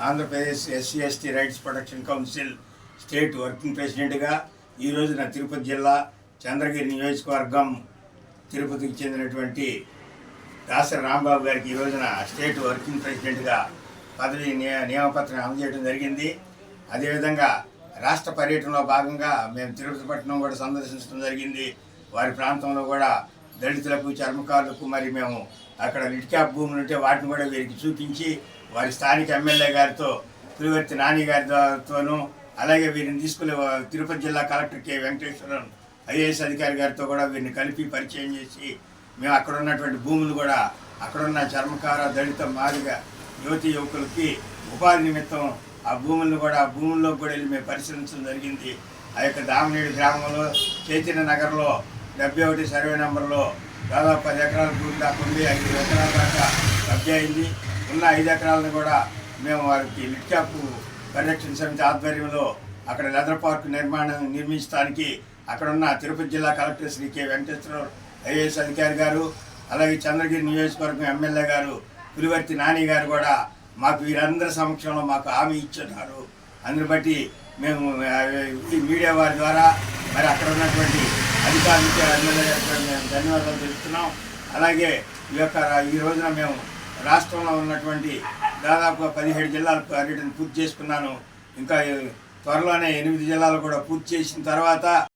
Andhra Pradesh SC ST rights protection council state working ప్రెసిడెంట్గా ఈ రోజున తిరుపతి జిల్లా చంద్రగిరి నియోజకవర్గం తిరుపతికి చెందినటువంటి దాసరి రాంబాబు గారికి ఈ రోజున స్టేట్ వర్కింగ్ ప్రెసిడెంట్గా పదవి నియ- నియామపత్రం అందజేయడం జరిగింది. అదేవిధంగా రాష్ట్ర పర్యటనలో భాగంగా మేము తిరుపతి పట్టణం కూడా సందర్శించడం జరిగింది. వారి ప్రాంతంలో కూడా దళితులకు చర్మకారులకు మరి మేము అక్కడ లిట్క్యాప్ భూములు ఉంటే వాటిని కూడా వీరికి చూపించి వారి స్థానిక ఎమ్మెల్యే గారితో తిరువర్తి నాని గారితోనూ అలాగే వీరిని తీసుకునే తిరుపతి జిల్లా కలెక్టర్ కె. వెంకటేశ్వరం ఐఏఎస్ అధికారి గారితో కూడా వీరిని కలిపి పరిచయం చేసి మేము అక్కడ ఉన్నటువంటి భూములు కూడా అక్కడున్న చర్మకార దళిత మాదిగ యువతి యువకులకి ఉపాధి నిమిత్తం ఆ భూములను కూడా ఆ భూముల్లో కూడా వెళ్ళి మేము పరిశీలించడం జరిగింది. ఆ యొక్క దామనేడు గ్రామంలో చైతన్య నగర్లో డెబ్బై ఒకటి సర్వే నెంబర్లో దాదాపు పది ఎకరాల భూమి దాకా ఉంది ఐదు ఎకరాల దాకా కబ్జా అయింది. ఉన్న ఐదు ఎకరాలను కూడా మేము వారికి లిట్కాప్ పరిరక్షణ సమితి ఆధ్వర్యంలో అక్కడ లెదర్ పార్క్ నిర్మాణం నిర్మించడానికి అక్కడ ఉన్న తిరుపతి జిల్లా collector Shri K Venkateswara Rao IAS అధికారి గారు అలాగే చంద్రగిరి నియోజకవర్గం ఎమ్మెల్యే గారు పులివర్తి నాని గారు కూడా మాకు వీరందరి సమక్షంలో మాకు హామీ ఇచ్చున్నారు. అందుని బట్టి మేము ఈ మీడియా వారి ద్వారా మరి అక్కడ ఉన్నటువంటి అధికారులకి ఎమ్మెల్యే మేము ధన్యవాదాలు తెలుపుతున్నాం. అలాగే ఈ యొక్క ఈ రోజున మేము రాష్ట్రంలో ఉన్నటువంటి దాదాపు పదిహేడు జిల్లాలు పర్యటన పూర్తి చేసుకున్నాను. ఇంకా త్వరలోనే ఎనిమిది జిల్లాలు కూడా పూర్తి చేసిన తర్వాత